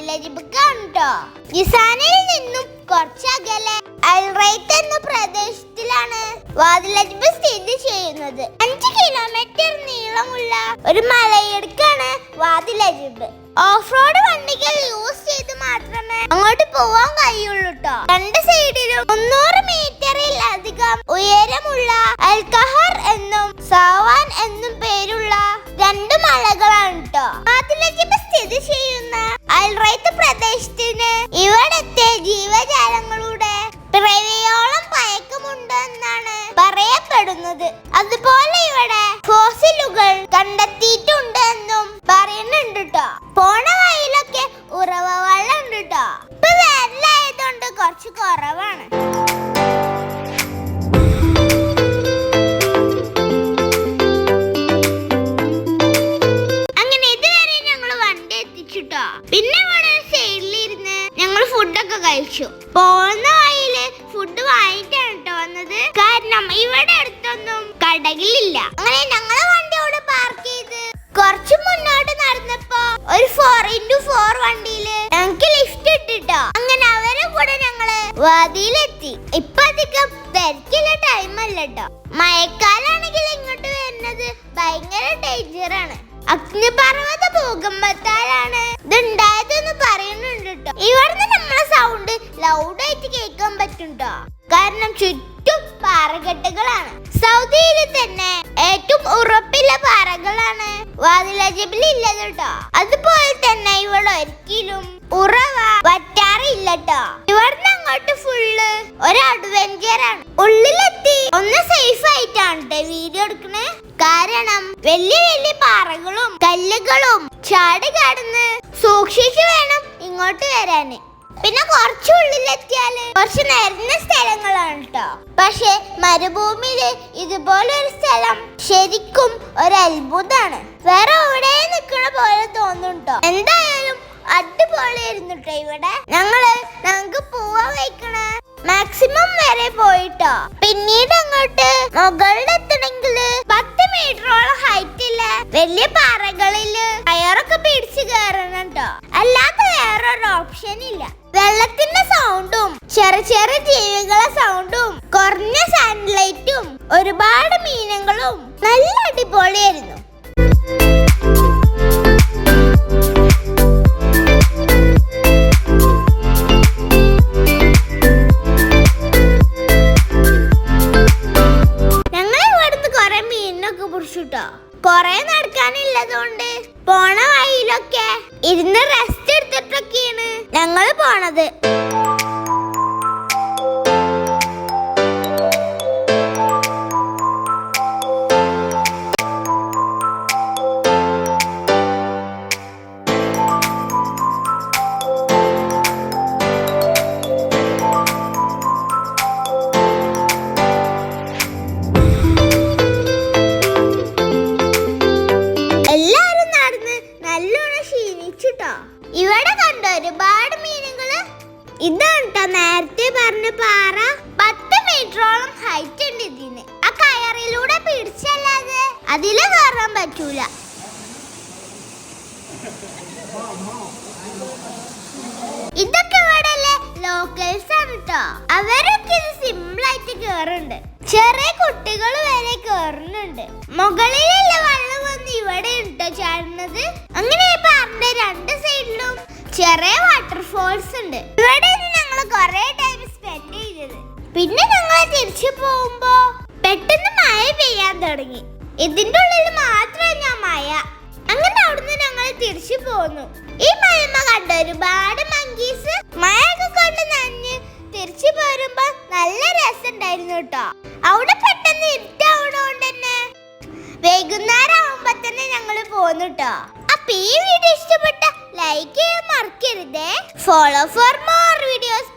വാതിലജിബക്കാണ് ട്ടോ ജിസാനിൽ നിന്നും കുറച്ചകലെ അൽറൈത്ത് എന്ന പ്രദേശത്തിലാണ് വാതിലജിബ് സ്ഥിതി ചെയ്യുന്നത്. അഞ്ച് കിലോമീറ്റർ നീളമുള്ള ഒരു മലയിടുക്കാണ് വാതിലജിബ് ഓഫ് റോഡ് വണ്ടികൾ യൂസ് ചെയ്ത് മാത്രമേ അങ്ങോട്ട് പോവാൻ കഴിയുള്ളൂ കേട്ടോ രണ്ട് സൈഡിലും മുന്നൂറ് മീറ്ററിൽ അധികം ഉയരമുള്ള അൽക്കഹർ പിന്നെ ഇവിടെ സൈഡിലിരുന്ന് ഞങ്ങൾ ഫുഡൊക്കെ കഴിച്ചു. പോകുന്ന വഴിയിൽ ഫുഡ് വാങ്ങിട്ടാണ് കേട്ടോ വന്നത്. കാരണം ഇവിടെ അടുത്തൊന്നും കടകളില്ല. അങ്ങനെ ഞങ്ങൾ വണ്ടി അവിടെ പാർക്ക് ചെയ്ത് കുറച്ച് മുന്നോട്ട് നടന്നപ്പോ ഒരു ഫോർ ഇന്റു ഫോർ വണ്ടിയിൽ വാതിയിലെത്തി ഇപ്പൊ അധികം തിരക്കില്ല ടൈം അല്ല കേട്ടോ മഴക്കാലാണെങ്കിൽ ഇങ്ങോട്ട് വരുന്നത് ഭയങ്കര ഡേഞ്ചർ ആണ്. അഗ്നിപർവത ഭൂകമ്പത്താലാണ്. ഇതുണ്ടായതെന്ന് പറയുന്നുണ്ട് ഇവിടുന്ന് നമ്മളെ സൗണ്ട് ലൗഡായിട്ട് കേൾക്കാൻ പറ്റുണ്ടോ കാരണം ചുറ്റും പാറകെട്ടുകളാണ് സൗദിയിൽ തന്നെ ഏറ്റവും ഉറപ്പില്ല പാറകളാണ്. വാതിലജബിൽ ഇല്ലത് കേട്ടോ. അതുപോലെ തന്നെ ഇവിടെ ഒരിക്കലും ഉറവ വറ്റാറില്ല കേട്ടോ ഇവിടുന്ന് അങ്ങോട്ട് ഫുള്ള് ഒരു അഡ്വഞ്ചർ ആണ്. ഉള്ളിലെത്തി ഒന്ന് സേഫ് ആയിട്ടാണ് ട്ടോ വീഡിയോ എടുക്കണേ. കാരണം വലിയ വലിയ പാറകളും കല്ലുകളും ചാടി കടന്ന് സൂക്ഷിച്ചു വേണം ഇങ്ങോട്ട് വരാന്. പിന്നെ കുറച്ച് ഉള്ളിലെത്തിയാൽ കുറച്ച് നിരന്ന സ്ഥലങ്ങളാണ് കേട്ടോ പക്ഷെ മരുഭൂമിയിൽ ഇതുപോലെ ഒരു സ്ഥലം ശരിക്കും ഒരു അത്ഭുതമാണ് വേറെ എവിടെ നിൽക്കണ പോലെ തോന്നുന്നുണ്ടോ എന്തായാലും അടിപൊളിയായിരുന്നു കേട്ടോ ഇവിടെ. ഞങ്ങൾ ഞങ്ങക്ക് പോവാൻ വയ്ക്കണ മാക്സിമം വരെ പോയിട്ടോ. പിന്നീട് അങ്ങോട്ട് മുകളിലെത്തണമെങ്കിൽ പത്ത് മീറ്ററോളം ഹൈറ്റ് ഇല്ല വലിയ പാറകളിൽ കയറൊക്കെ പിടിച്ചു കയറണം കേട്ടോ അല്ലാതെ വേറൊരു ഓപ്ഷൻ ഇല്ല. വെള്ളത്തിന്റെ സൗണ്ടും ചെറിയ ചെറിയ ജീവികളെ സൗണ്ടും കുറഞ്ഞ സൺലൈറ്റും ഒരുപാട് മീനുകളും നല്ല അടിപൊളിയായിരുന്നു. കൊറേ നടക്കാനുള്ളതുകൊണ്ട് പോണ വഴിയിലൊക്കെ ഇരുന്ന് റെസ്റ്റ് എടുത്തിട്ടൊക്കെയാണ് ഞങ്ങൾ പറ്റൂല. ഇതൊക്കെ ഇവിടെ ലോക്കൽസ് ആണ് ട്ടോ. അവരൊക്കെ ഇത് സിമ്പിൾ ആയിട്ട് കേറുന്നുണ്ട്. ചെറിയ കുട്ടികൾ വരെ കേറുന്നുണ്ട്. മുകളിലുള്ള വെള്ളം വന്ന് ഇവിടെ ഉണ്ടോ ചാടുന്നത് അങ്ങനെ പറഞ്ഞ രണ്ട് സൈഡിലും ചെറിയ വാട്ടർഫോൾസ് ഉണ്ട്. ഇവിടെ ഞങ്ങൾ കുറെ ടൈം സ്പെൻഡ് ചെയ്തത്. പിന്നെ ഞങ്ങൾ തിരിച്ചു പോകുമ്പോ പെട്ടെന്ന് മഴ പെയ്യാൻ തുടങ്ങി. ഇതിന്റെ ഉള്ളിൽ അങ്ങനെ തിരിച്ചു പോന്നു. ഈ മഴമ കണ്ട ഒരുപാട് മങ്കീസ് മഴയൊക്കെ കൊണ്ട് നനഞ്ഞ് തിരിച്ചു പോരുമ്പോ നല്ല രസമുണ്ടായിരുന്നു കേട്ടോ. അവിടെ പെട്ടെന്ന് ഇരുട്ടാവണോണ്ട് തന്നെ വൈകുന്നേരം ആവുമ്പോ തന്നെ ഞങ്ങൾ പോന്നു കേട്ടോ. അപ്പൊ ഈ വീഡിയോ ഇഷ്ടപ്പെട്ട ലൈക്ക് ചെയ്യാൻ മറക്കരുതേ. Follow for more videos